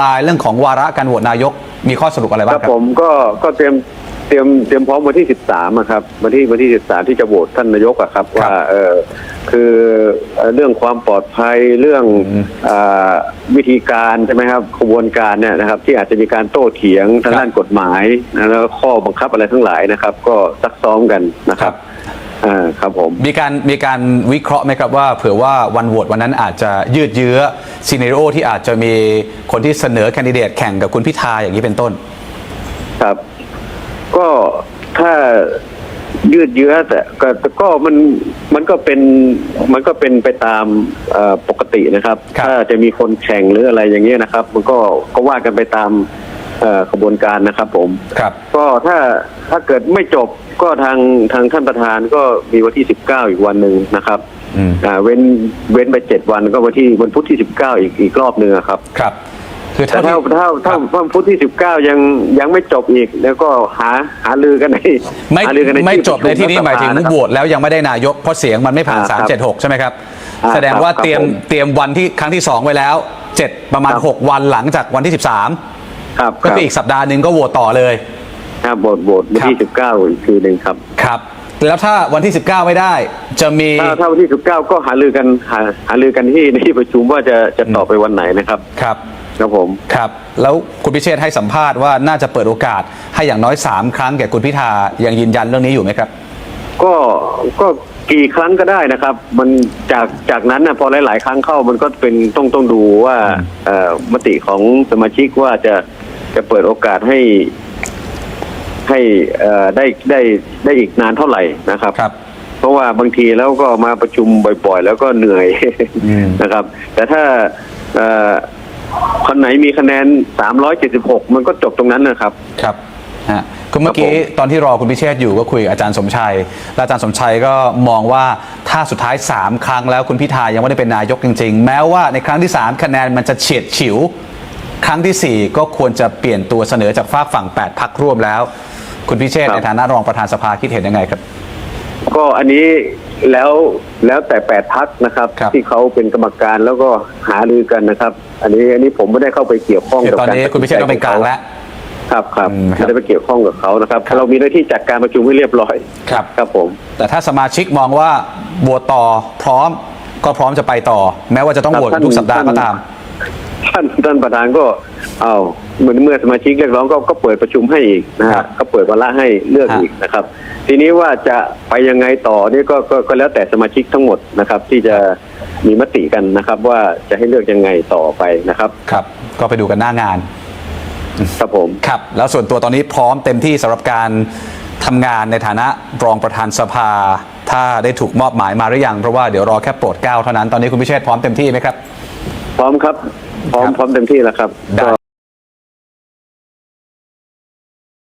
ลายเรื่องของวาระการโหวตนายกมีข้อสรุปอะไรคบ้ารังบครับ ผมก็ก็เตรียมเตรียมเตรียมพร้อมวันที่ 13อะครับวันที่วันที่ 13 ที่จะโหวตท่านนายกอะครับว่าเออคือเอ่อเรื่องความปลอดภัยเรื่องอืมเออวิธีการใช่ไหมครับขบวนการเนี่ยนะครับ ที่อาจจะมีการโต้เถียงทางด้านกฎหมายนะแล้วก็ข้อบังคับอะไรทั้งหลายนะครับ ก็ซักซ้อมกันนะครับ อ่าครับผม มีการมีการวิเคราะห์ไหมครับว่าเผื่อว่าวันโหวตวันนั้นอาจจะยืดเยื้อซีเนโอที่อาจจะมีคนที่เสนอแคนดิเดตแข่งกับคุณพิธาอย่างนี้เป็นต้น ครับ ก็ถ้ายืดเยื้อแต่ก็แต่ก็มันมันก็เป็นมันก็เป็นไปตามเอ่อปกตินะครับ ครับ ถ้าจะมีคนแข่งหรืออะไรอย่างเงี้ยนะครับ มันก็ก็ว่ากันไปตามเอ่อขบวนการนะครับผม ครับ ก็ถ้าถ้าเกิดไม่จบ ก็ทางทางท่านประธานก็มีวันที่สิบเก้าอีกวันหนึ่งนะครับอืมอ่าเว้นเว้นไปเจ็ดวันก็วันที่วันพุธที่สิบเก้าอีกอีกรอบหนึ่งอะครับ ครับ คือแต่เท่าถ้าที่ถ้าถ้าครับวันพุธที่สิบเก้ายังยังไม่จบอีก แล้วก็หาหาลือกันในไม่หารือกันในไม่ที่จบในที่นี้ประชุหมายถึงรัฐสภนะครับโหวตแล้วยังไม่ได้นายกเพราะเสียงมันไม่ผ่าน อ่าครับ376 ใช่ไหมครับ อ่าแสดงว่าครับเตรียมผมเตรียมวันที่ครั้งที่ 2 ไว้แล้ว 7 ประมาณ ครับ 6 วันหลังจากวันที่ครับ13ก็คืออีกสัปดาห์หนึ่งก็โหวตต่อเลย ครับโบทโบทวันครับที่สิบเก้าอีกคืนหนึ่งครับ ครับ แล้วถ้าวันที่ 19 ไม่ได้ จะมี ถ้าถ้าวันที่สิบเก้าก็หาลือกันหาหาลือกันที่ในที่ประชุมว่าจะจะต่อไปวันไหนนะครับครับ ครับผม ครับ แล้วคุณพิเชษฐ์ให้สัมภาษณ์ว่าน่าจะเปิดโอกาสให้อย่างน้อย 3 ครั้งแก่คุณพิธายังยืนยันเรื่องนี้อยู่ไหมครับ ก็ก็กี่ครั้งก็ได้นะครับ มันจากจากนั้นนะพอหลาย ๆ ครั้งเข้ามันก็เป็นต้องต้องดูว่าเอ่อมติของสมาชิกว่าจะจะเปิดโอกาสให้ ให้เอ่อได้ได้ได้อีกนานเท่าไหร่นะครับครับ เพราะว่าบางทีแล้วก็มาประชุมบ่อยๆ แล้วก็เหนื่อยอืมนะครับ แต่ถ้าเอ่อคนไหนมีคะแนน 376 มันก็จบตรงนั้นนะครับ ครับฮะคือเมื่อกี้ครับผมตอนที่รอคุณพิเชษฐ์อยู่ก็คุยกับอาจารย์สมชัยและอาจารย์สมชัยก็มองว่าถ้าสุดท้าย 3 ครั้งแล้วคุณพิธายังไม่ได้เป็นนายกจริง ๆ แม้ว่าในครั้งที่ 3 คะแนนมันจะเฉียดฉิว ครั้งทีสี่ 4 ก็ควรจะเปลี่ยนตัวเสนอจากฝากฝั่ง 8พักร่วมแล้ว คุณพิเชษฐ์ครับ ในฐานะรองประธานสภาคิดเห็นยังไงครับ ก็อันนี้แล้วแล้วแต่แปดพักนะครับ ครับ ที่เขาเป็นกรรมการแล้วก็หารือกันนะครับ อันนี้อันนี้ผมไม่ได้เข้าไปเกี่ยวข้องเดี๋ยกับวตอนการนี้คุณพิเชษฐ์ต้องเป็นกลางแล้ว ครับครับอืมครับไม่ได้ไปเกี่ยวข้องกับเขานะครับ ครับ เรามีหน้าที่จัดการประชุมให้เรียบร้อยครับ ครับผม แต่ถ้าสมาชิกมองว่าโหวตต่อพร้อมก็พร้อมจะไปต่อ แม้ว่าจะต้องโหวตครับทุกสัปดาห์ก็ตาม ท่านท่านประธานก็เอาเหมือนเมื่อสมาชิกเรียกร้องก็ก็เปิดประชุมให้อีกนะครัฮะบก็เปิดวาระให้เลือกฮะอีกนะครับ ทีนี้ว่าจะไปยังไงต่อนี่ก็ก็ก็แล้วแต่สมาชิกทั้งหมดนะครับ ที่จะมีมติกันนะครับ ว่าจะให้เลือกยังไงต่อไปนะครับครับ ก็ไปดูกันหน้างาน ครับผมครับ แล้วส่วนตัวตอนนี้พร้อมเต็มที่สำหรับการทำงานในฐานะรองประธานสภา ถ้าได้ถูกมอบหมายมาหรือยังเพราะว่าเดี๋ยวรอแค่โปรดเกล้าเท่านั้นตอนนี้คุณพิเชษฐ์พร้อมเต็มที่ไหมครับ พร้อมครับ พร้อมครับพร้อมเต็มที่แล้วครับได้ก็